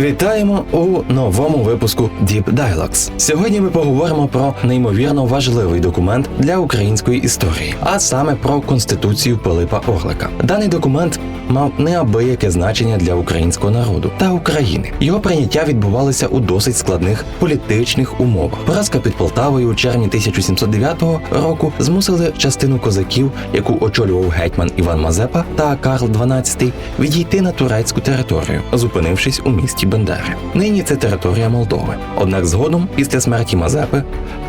Вітаємо у новому випуску Deep Dialogues. Сьогодні ми поговоримо про неймовірно важливий документ для української історії, а саме про конституцію Пилипа Орлика. Даний документ мав неабияке значення для українського народу та України. Його прийняття відбувалося у досить складних політичних умовах. Поразка під Полтавою у червні 1709 року змусили частину козаків, яку очолював гетьман Іван Мазепа та Карл XII, відійти на турецьку територію, зупинившись у місті Бендери. Нині це територія Молдови. Однак згодом, після смерті Мазепи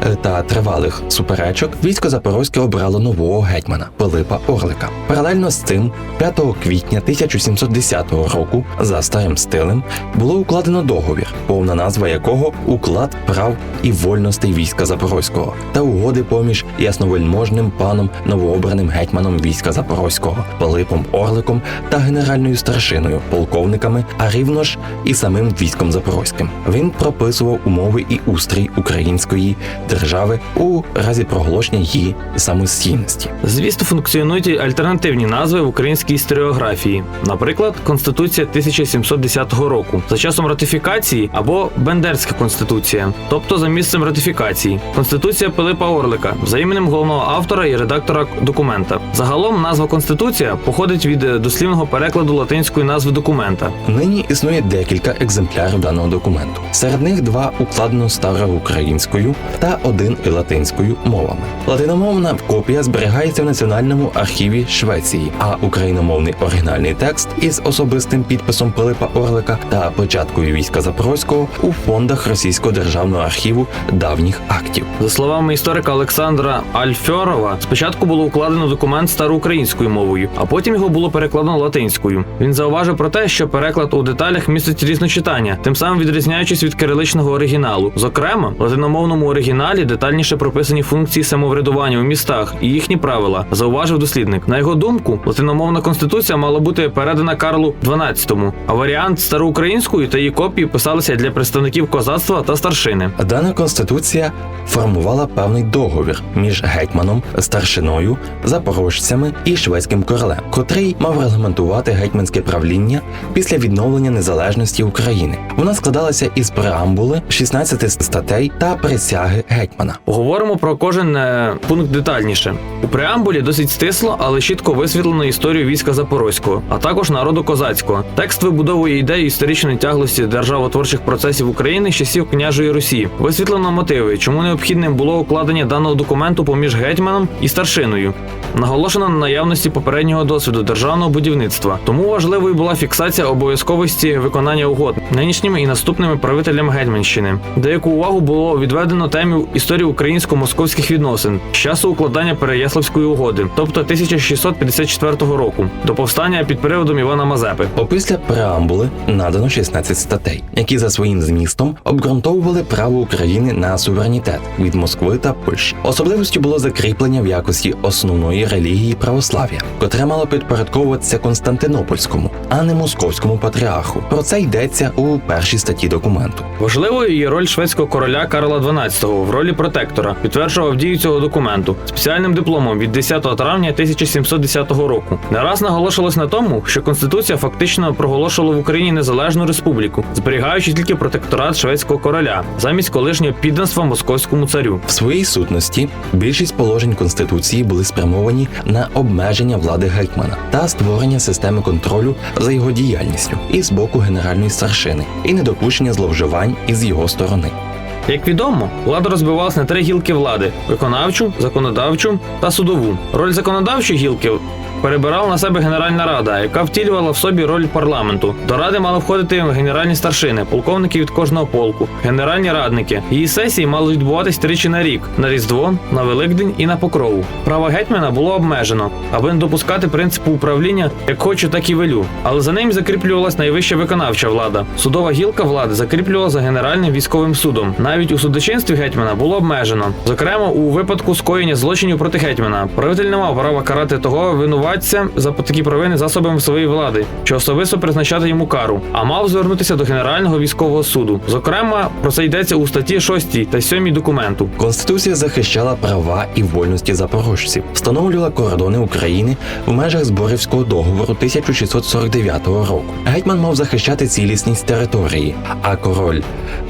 е, та тривалих суперечок, військо Запорозьке обрало нового гетьмана Пилипа Орлика. Паралельно з цим, 5 квітня 1710 року, за старим стилем, було укладено договір, повна назва якого уклад прав і вольностей війська Запорозького та угоди поміж ясновельможним паном новообраним гетьманом війська Запорозького Пилипом Орликом та генеральною старшиною, полковниками, а рівно ж і самим військом Запорозьким. Він прописував умови і устрій української держави у разі проголошення її самостійності. Звісно, функціонують і альтернативні назви в українській історіографії, наприклад, Конституція 1710 року за часом ратифікації або Бендерська конституція, тобто за місцем ратифікації, Конституція Пилипа Орлика за іменем головного автора і редактора документа. Загалом назва Конституція походить від дослівного перекладу латинської назви документа. Нині існує декілька екземплярів даного документу. Серед них два укладено староукраїнською та один і латинською мовами. Латиномовна копія зберігається в Національному архіві Швеції, а україномовний оригінальний текст із особистим підписом Пилипа Орлика та початкою війська Запорозького у фондах Російського державного архіву давніх актів. За словами історика Олександра Альфьорова, спочатку було укладено документ староукраїнською мовою, а потім його було перекладено латинською. Він зауважив про те, що переклад у деталях містить різночитання, тим самим відрізняючись від кириличного оригіналу. Зокрема, в латиномовному оригіналі детальніше прописані функції самоврядування у містах і їхні правила, зауважив дослідник. На його думку, латиномовна конституція мала бути передана Карлу XII, а варіант староукраїнською та її копії писалися для представників козацтва та старшини. Дана конституція формувала певний договір між гетьманом, старшиною, запорожцями і шведським королем, котрий мав регламентувати гетьманське правління після відновлення незалежності України. Вона складалася із преамбули 16 статей та присяги гетьмана. Поговоримо про кожен е, пункт детальніше. У преамбулі досить стисло, але чітко висвітлено історію війська Запорозького, а також народу козацького. Текст вибудовує ідею історичної тяглості державотворчих процесів України з часів княжої Русі. Висвітлено мотиви, чому необхідним було укладення даного документу поміж гетьманом і старшиною. Наголошено на наявності попереднього досвіду державного будівництва. Тому важливою була фіксація обов'язковості виконання угод нинішніми і наступними правителями Гетьманщини. Деяку увагу було відведено темі історії українсько-московських відносин з часу укладання Переяславської угоди, тобто 1654 року, до повстання під приводом Івана Мазепи. Опісля преамбули надано 16 статей, які за своїм змістом обґрунтовували право України на суверенітет від Москви та Польщі. Особливістю було закріплення в якості основної релігії православ'я, котре мало підпорядковуватися Константинопольському, а не московському патріарху. Про це йдеться у першій статті документу. Важливою є роль шведського короля Карла XII в ролі протектора, підтверджував дію цього документу спеціальним дипломом від 10 травня 1710 року. Не раз наголошувалось на тому, що конституція фактично проголошувала в Україні незалежну республіку, зберігаючи тільки протекторат шведського короля замість колишнього підданства московському царю. В своїй сутності більшість положень конституції були спрямовані на обмеження влади гетьмана та створення системи контролю за його діяльністю і з боку генеральної старшини, і недопущення зловживань із його сторони. Як відомо, влада розбивалась на три гілки влади: виконавчу, законодавчу та судову. Роль законодавчої гілки перебирала на себе Генеральна Рада, яка втілювала в собі роль парламенту. До ради мали входити генеральні старшини, полковники від кожного полку, генеральні радники. Її сесії мали відбуватись тричі на рік: на Різдво, на Великдень і на Покрову. Право гетьмана було обмежено, аби не допускати принципу управління як хочу, так і велю. Але за ним закріплювалась найвища виконавча влада. Судова гілка влади закріплювала за генеральним військовим судом. Навіть у судочинстві гетьмана було обмежено. Зокрема, у випадку скоєння злочинів проти гетьмана правитель не мав права карати того винуватця за такі провини засобами своєї влади, чи особисто призначати йому кару, а мав звернутися до генерального військового суду. Зокрема, про це йдеться у статті 6 та 7 документу. Конституція захищала права і вольності запорожців, встановлювала кордони України в межах Зборівського договору 1649 року. Гетьман мав захищати цілісність території, а король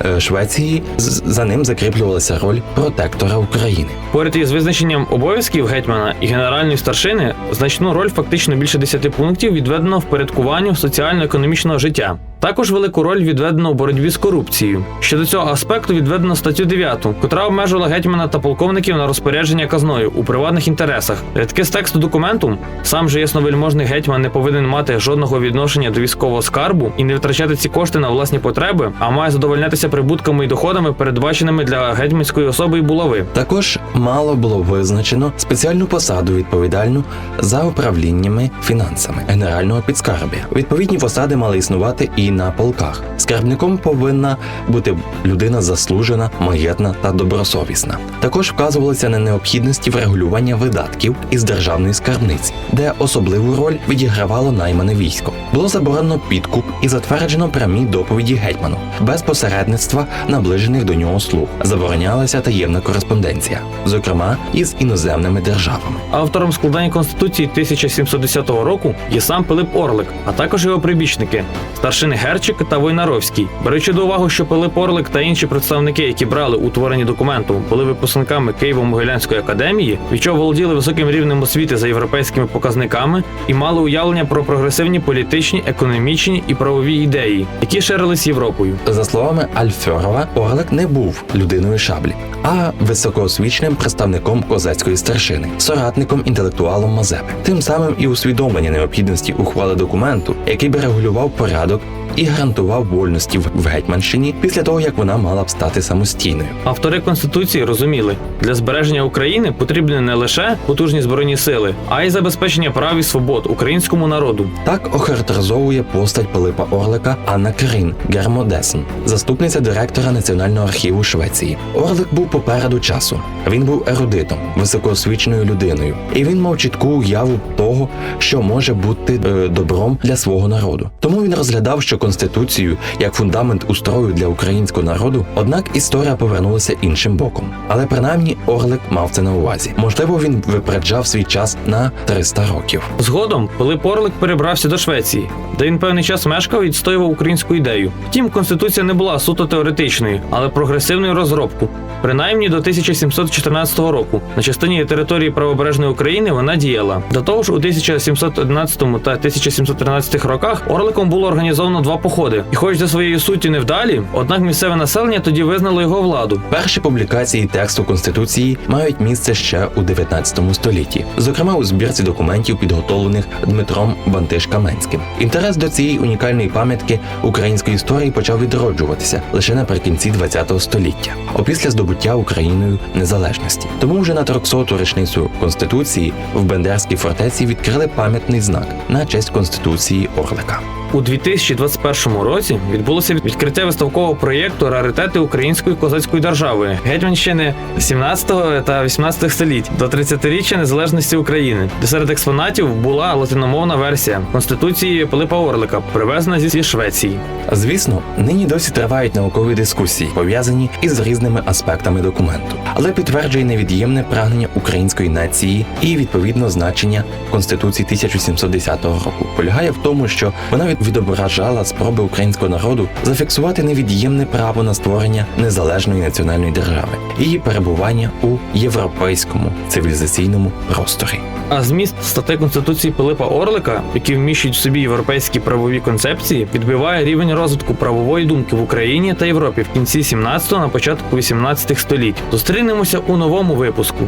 е, Швеції за ним закріплювалася роль протектора України. Поряд із визначенням обов'язків гетьмана і генеральної старшини значну роль, фактично більше 10 пунктів, відведено впорядкуванню соціально-економічного життя. Також велику роль відведено у боротьбі з корупцією. Щодо цього аспекту відведено статтю 9, котра обмежувала гетьмана та полковників на розпорядження казною у приватних інтересах. Рядки з тексту документу сам же ясновельможний гетьман не повинен мати жодного відношення до військового скарбу і не витрачати ці кошти на власні потреби, а має задовольнятися прибутками і доходами, передбаченими для гетьманської особи і булави. Також мало було визначено спеціальну посаду відповідальну за управліннями фінансами генерального підскарбія. Відповідні посади мали існувати і на полках. Скарбником повинна бути людина заслужена, маєтна та добросовісна. Також вказувалося на необхідності врегулювання видатків із державної скарбниці, де особливу роль відігравало наймане військо. Було заборонено підкуп і затверджено прямі доповіді гетьману без посередництва наближених до нього слуг. Заборонялася таємна кореспонденція, зокрема із іноземними державами. Автором складання конституції 1710 року є сам Пилип Орлик, а також його прибічники старшини Герчик та Войнаровський. Беручи до уваги, що Пилип Орлик та інші представники, які брали у творенні документу, були випускниками Києво-Могилянської академії, від володіли високим рівнем освіти за європейськими показниками і мали уявлення про прогресивні політичні, економічні і правові ідеї, які ширились Європою. За словами Альфьорова, Орлик не був людиною шаблі, а високоосвіченим представником козацької старшини, соратником інтелектуалом Мазепи. Тим самим і усвідомлення необхідності ухвали документу, який би регулював порядок і гарантував вольності в Гетьманщині після того, як вона мала б стати самостійною. Автори конституції розуміли, для збереження України потрібні не лише потужні збройні сили, а й забезпечення прав і свобод українському народу. Так охарактеризовує постать Пилипа Орлика Анна Крин Гермодесен, заступниця директора Національного архіву Швеції. Орлик був попереду часу. Він був ерудитом, високоосвіченою людиною, і він мав чітку уяву того, що може бути е, добром для свого народу. Тому він розглядав, що конституцію як фундамент устрою для українського народу. Однак історія повернулася іншим боком. Але принаймні Орлик мав це на увазі. Можливо, він випереджав свій час на 300 років. Згодом Пилип Орлик перебрався до Швеції, де він певний час мешкав і відстоював українську ідею. Втім, конституція не була суто теоретичною, але прогресивною розробку. Принаймні до 1714 року на частині території правобережної України вона діяла. До того ж, у 1711 та 1713 роках Орликом було організовано два походи, і, хоч за своєю суттю невдалі, однак місцеве населення тоді визнало його владу. Перші публікації тексту конституції мають місце ще у 19 столітті, зокрема у збірці документів, підготовлених Дмитром Бантиш-Каменським. Інтерес до цієї унікальної пам'ятки української історії почав відроджуватися лише наприкінці 20 століття, опісля здобуття Україною незалежності. Тому вже на 300-ту річницю конституції в Бендерській фортеці відкрили пам'ятний знак на честь конституції Орлика. У 2021 році відбулося відкриття виставкового проєкту Раритети української козацької держави Гетьманщини 17 та 18 століть до 30-річчя незалежності України, де серед експонатів була латиномовна версія конституції Пилипа Орлика, привезена зі Швеції. Звісно, нині досі тривають наукові дискусії, пов'язані із різними аспектами документу, але підтверджує невід'ємне прагнення української нації і відповідно значення Конституції 1710 року. Полягає в тому, що вона від- відображала спроби українського народу зафіксувати невід'ємне право на створення незалежної національної держави її перебування у європейському цивілізаційному просторі. А зміст статей Конституції Пилипа Орлика, які вміщують в собі європейські правові концепції, підбиває рівень розвитку правової думки в Україні та Європі в кінці 17 на початку 18 століть. Зустрінемося у новому випуску.